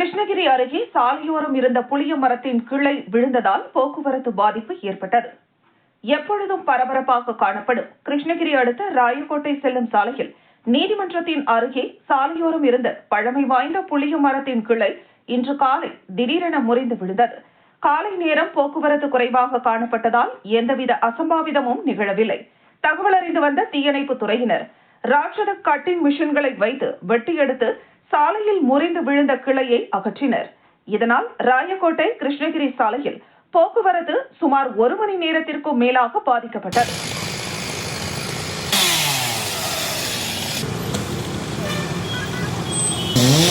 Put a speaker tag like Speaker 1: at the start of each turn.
Speaker 1: கிருஷ்ணகிரி அருகே சாலையோரம் இருந்த புளிய மரத்தின் கிளை விழுந்ததால் போக்குவரத்து பாதிப்பு ஏற்பட்டது. எப்பொழுதும் பரபரப்பாக காணப்படும். கிருஷ்ணகிரி அடுத்த ராயக்கோட்டை செல்லும் சாலையில் நீதிமன்றத்தின் அருகே சாலையோரம் இருந்த பழமை வாய்ந்த புளிய மரத்தின் கிளை இன்று காலை திடீரென முறிந்து விழுந்தது. காலை நேரம் போக்குவரத்து குறைவாக காணப்பட்டதால் எந்தவித அசம்பாவிதமும் நிகழவில்லை. தகவல் அறிந்து வந்த தீயணைப்பு துறையினர் ராட்சத கட்டிங் மிஷின்களை வைத்து வெட்டி எடுத்து சாலையில் முறிந்து விழுந்த கிளையை அகற்றினர் இதனால் ராயக்கோட்டை கிருஷ்ணகிரி சாலையில் போக்குவரத்து சுமார் ஒரு மணி நேரத்திற்கும் மேலாக பாதிக்கப்பட்டது Mm-hmm.